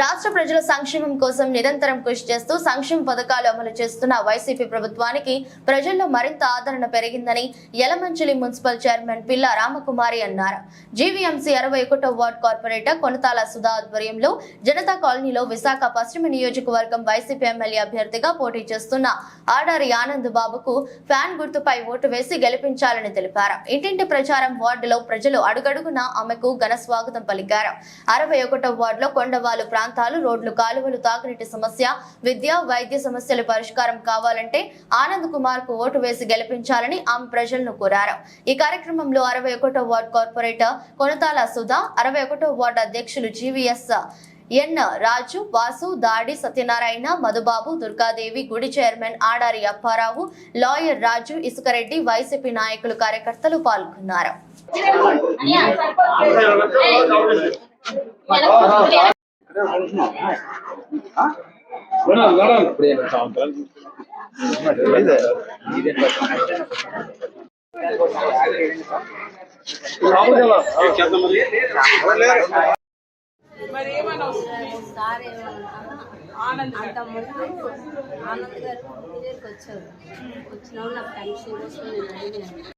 రాష్ట్ర ప్రజల సంక్షేమం కోసం నిరంతరం కృషి చేస్తూ సంక్షేమ పథకాలు అమలు చేస్తున్న వైసీపీ ప్రభుత్వానికి ప్రజల్లో మరింత ఆదరణ పెరిగిందని యలమంచిలి మున్సిపల్ చైర్మన్ పిల్ల రామకుమారి అన్నారు. జీవీఎంసీ అరవై ఒకటో వార్డ్ కార్పొరేటర్ కొనతాల సుధా ఆధ్వర్యంలో జనతా కాలనీలో విశాఖ పశ్చిమ నియోజకవర్గం వైసీపీ ఎమ్మెల్యే అభ్యర్థిగా పోటీ చేస్తున్న ఆడారి ఆనంద్ బాబుకు ఫ్యాన్ గుర్తుపై ఓటు వేసి గెలిపించాలని తెలిపారు. ఇంటింటి ప్రచారం వార్డులో ప్రజలు అడుగడుగునా ఆమెకు ఘన స్వాగతం పలికారు. అరవై ఒకటో వార్డులో కొండవాలు ప్రాంతాలు రోడ్లు కాలువలు తాగునీటి సమస్య విద్య వైద్య సమస్యల పరిష్కారం కావాలంటే ఆనంద్ కుమార్కు ఓటు వేసి గెలిపించాలని ఆమె ప్రజలను కోరారు. ఈ కార్యక్రమంలో అరవై ఒకటో వార్డు కార్పొరేటర్ కొనతాల సుధా అరవై ఒకటో వార్డు అధ్యక్షులు జీవీఎస్ ఎన్ రాజు వాసు దాడి సత్యనారాయణ మధుబాబు దుర్గాదేవి గుడి chairman Adari Apparao lawyer Raju Isukareddy YCP నాయకులు కార్యకర్తలు పాల్గొన్నారు. మరి ఏమైనా వస్తుంది సార్ ఏమన్నా ఆనంద్ అంత ముందు ఆనంద్ గారు ఇంటి దగ్గరికి వచ్చారు వచ్చినప్పుడు నాకు టెన్షన్ కోసం నేను అడిగాను